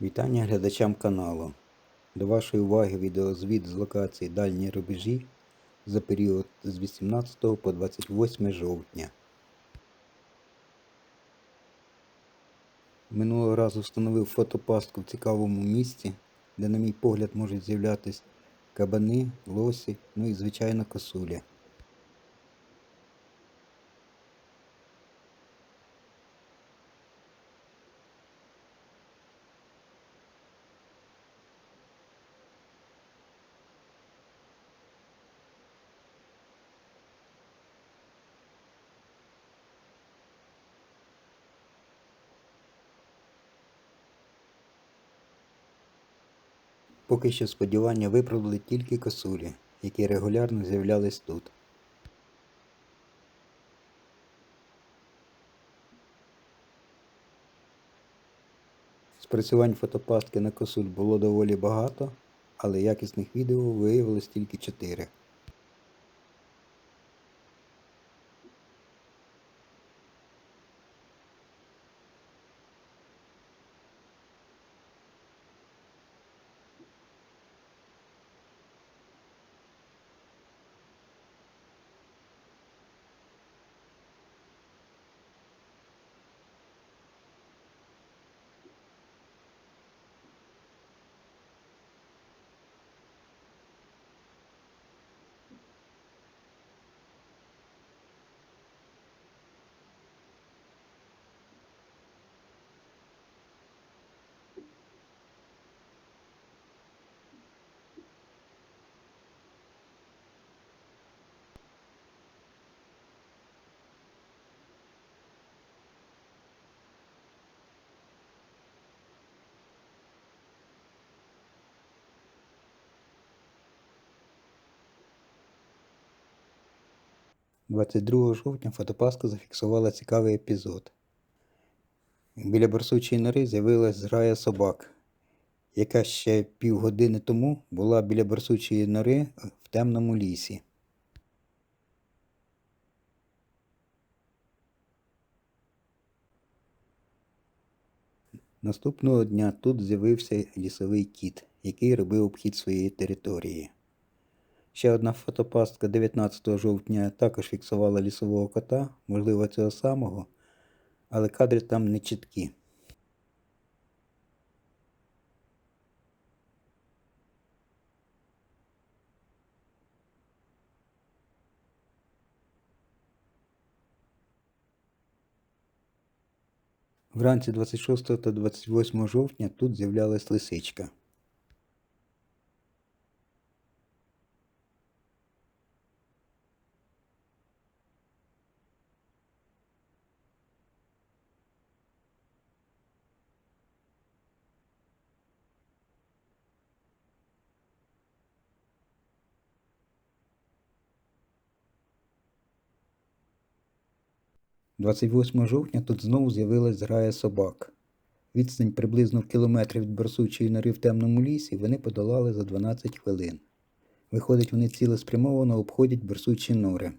Вітання глядачам каналу. До вашої уваги відеозвіт з локації Дальні рубежі за період з 18 по 28 жовтня. Минулого разу встановив фотопастку в цікавому місці, де, на мій погляд, можуть з'являтися кабани, лосі, ну і звичайно косуля. Поки що сподівання виправдали тільки косулі, які регулярно з'являлись тут. Спрацювань фотопастки на косуль було доволі багато, але якісних відео виявилось тільки 4. – 22 жовтня фотопастка зафіксувала цікавий епізод. Біля барсучої нори з'явилась зграя собак, яка ще півгодини тому була біля барсучої нори в темному лісі. Наступного дня тут з'явився лісовий кіт, який робив обхід своєї території. Ще одна фотопастка 19 жовтня також фіксувала лісового кота, можливо, цього самого, але кадри там не чіткі. Вранці 26 та 28 жовтня тут з'являлась лисичка. – 28 жовтня тут знову з'явилась зграя собак. Відстань приблизно в кілометр від барсучої нори в темному лісі вони подолали за 12 хвилин. Виходить, вони цілеспрямовано обходять барсучі нори.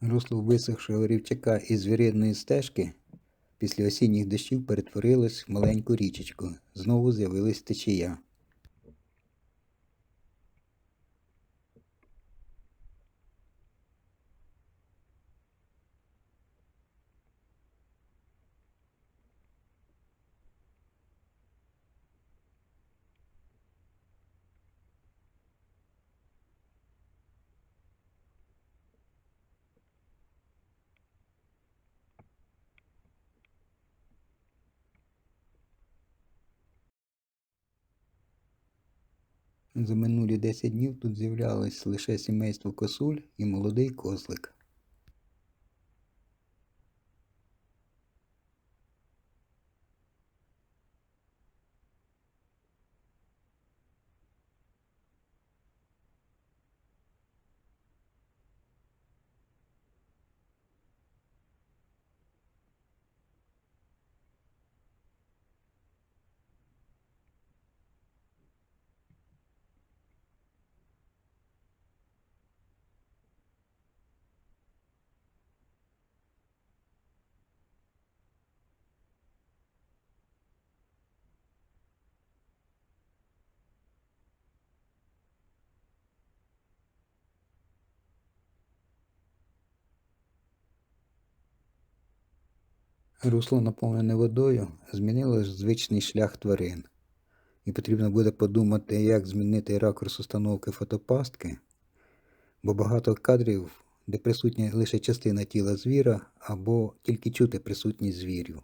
Русло висохшого рівчака із звіридної стежки після осінніх дощів перетворилось в маленьку річечку. Знову з'явилась течія. За минулі 10 днів тут з'являлось лише сімейство косуль і молодий козлик. Русло, наповнене водою, змінило звичний шлях тварин. І потрібно буде подумати, як змінити ракурс установки фотопастки, бо багато кадрів, де присутня лише частина тіла звіра, або тільки чути присутність звірів.